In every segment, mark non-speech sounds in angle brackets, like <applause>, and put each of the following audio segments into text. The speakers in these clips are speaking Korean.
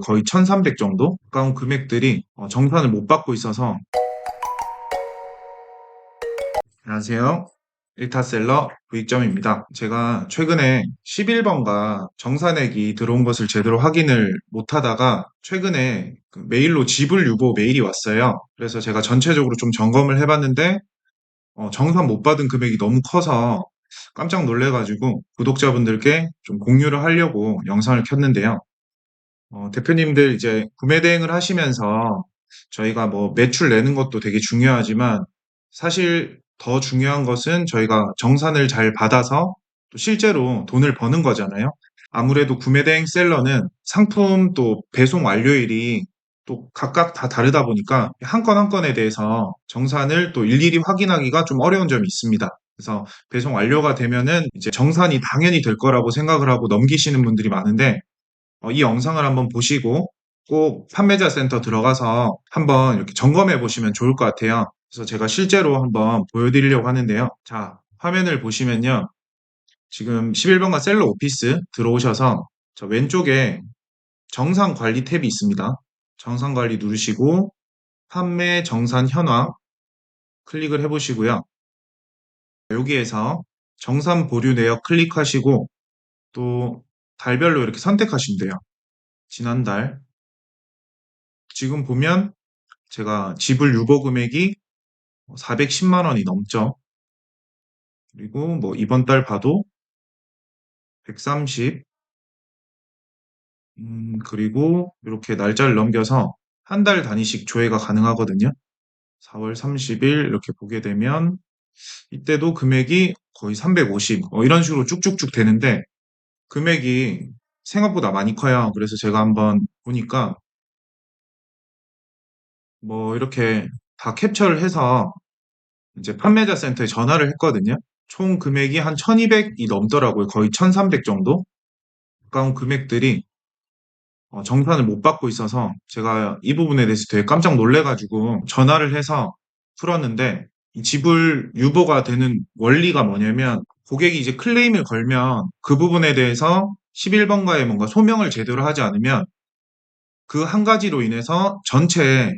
거의 1300 정도 가까운 금액들이 어, 정산을 못 받고 있어서 안녕하세요. 1타셀러 부익점입니다. 제가 최근에 11번가 정산액이 들어온 것을 제대로 확인을 못 하다가 최근에 그 메일로 지불 유보 메일이 왔어요. 그래서 제가 전체적으로 좀 점검을 해봤는데 어, 정산 못 받은 금액이 너무 커서 깜짝 놀래가지고 구독자분들께 좀 공유를 하려고 영상을 켰는데요. 어, 대표님들 이제 구매 대행을 하시면서 저희가 뭐 매출 내는 것도 되게 중요하지만 사실 더 중요한 것은 저희가 정산을 잘 받아서 또 실제로 돈을 버는 거잖아요. 아무래도 구매 대행 셀러는 상품 또 배송 완료일이 또 각각 다 다르다 보니까 한 건 한 건에 대해서 정산을 또 일일이 확인하기가 좀 어려운 점이 있습니다. 그래서 배송 완료가 되면은 이제 정산이 당연히 될 거라고 생각을 하고 넘기시는 분들이 많은데 어, 이 영상을 한번 보시고 꼭 판매자 센터 들어가서 한번 이렇게 점검해 보시면 좋을 것 같아요. 그래서 제가 실제로 한번 보여드리려고 하는데요. 자, 화면을 보시면요. 지금 11번가 셀러 오피스 들어오셔서 저 왼쪽에 정산 관리 탭이 있습니다. 정산 관리 누르시고 판매 정산 현황 클릭을 해보시고요. 여기에서 정산 보류 내역 클릭하시고 또 달별로 이렇게 선택하시면 돼요. 지난달. 지금 보면 제가 지불 유보 금액이 410만 원이 넘죠. 그리고 뭐 이번 달 봐도 130. 음, 그리고 이렇게 날짜를 넘겨서 한 달 단위씩 조회가 가능하거든요. 4월 30일 이렇게 보게 되면 이때도 금액이 거의 350, 어, 이런 식으로 쭉쭉쭉 되는데 금액이 생각보다 많이 커요. 그래서 제가 한번 보니까 뭐 이렇게 다 캡처를 해서 이제 판매자 센터에 전화를 했거든요. 총 금액이 한 1200이 넘더라고요. 거의 1300 정도 가까운 금액들이 어, 정산을 못 받고 있어서 제가 이 부분에 대해서 되게 깜짝 놀래가지고 전화를 해서 풀었는데 이 지불 유보가 되는 원리가 뭐냐면 고객이 이제 클레임을 걸면 그 부분에 대해서 11번가에 뭔가 소명을 제대로 하지 않으면 그 한 가지로 인해서 전체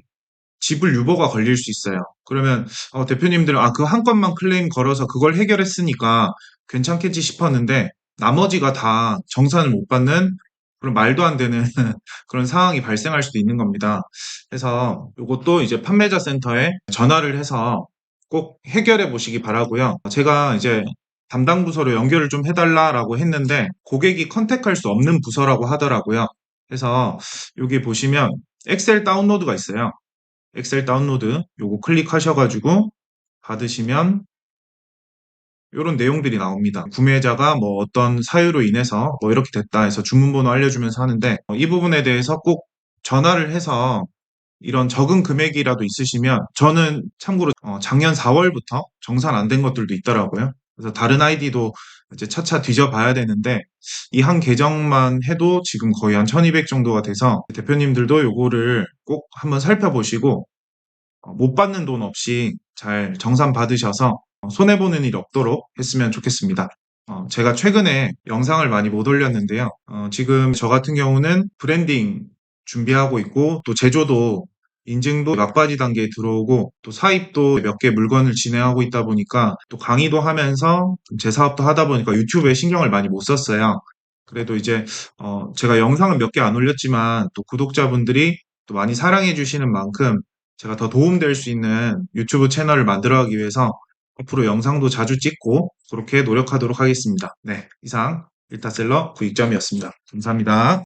지불 유보가 걸릴 수 있어요. 그러면 어, 대표님들은 아, 그 한 건만 클레임 걸어서 그걸 해결했으니까 괜찮겠지 싶었는데 나머지가 다 정산을 못 받는 그런 말도 안 되는 <laughs> 그런 상황이 발생할 수도 있는 겁니다. 그래서 이것도 이제 판매자 센터에 전화를 해서 꼭 해결해 보시기 바라고요. 제가 이제 담당 부서로 연결을 좀 해달라라고 했는데 고객이 컨택할 수 없는 부서라고 하더라고요. 그래서 여기 보시면 엑셀 다운로드가 있어요. 엑셀 다운로드 요거 클릭하셔가지고 받으시면 이런 내용들이 나옵니다. 구매자가 뭐 어떤 사유로 인해서 뭐 이렇게 됐다 해서 주문번호 알려주면서 하는데 어, 이 부분에 대해서 꼭 전화를 해서 이런 적은 금액이라도 있으시면 저는 참고로 어, 작년 4월부터 정산 안 된 것들도 있더라고요. 그래서 다른 아이디도 이제 차차 뒤져봐야 되는데 이 한 계정만 해도 지금 거의 한 1200 정도가 돼서 대표님들도 요거를 꼭 한번 살펴보시고 어, 못 받는 돈 없이 잘 정산 받으셔서 어, 손해보는 일이 없도록 했으면 좋겠습니다. 어, 제가 최근에 영상을 많이 못 올렸는데요. 어, 지금 저 같은 경우는 브랜딩 준비하고 있고 또 제조도 인증도 막바지 단계에 들어오고 또 사입도 몇 개 물건을 진행하고 있다 보니까 또 강의도 하면서 제 사업도 하다 보니까 유튜브에 신경을 많이 못 썼어요. 그래도 이제 어, 제가 영상을 몇개 안 올렸지만 또 구독자분들이 또 많이 사랑해 주시는 만큼 제가 더 도움될 수 있는 유튜브 채널을 만들어가기 위해서 앞으로 영상도 자주 찍고 그렇게 노력하도록 하겠습니다. 네, 이상 일타셀러 구익점이었습니다. 감사합니다.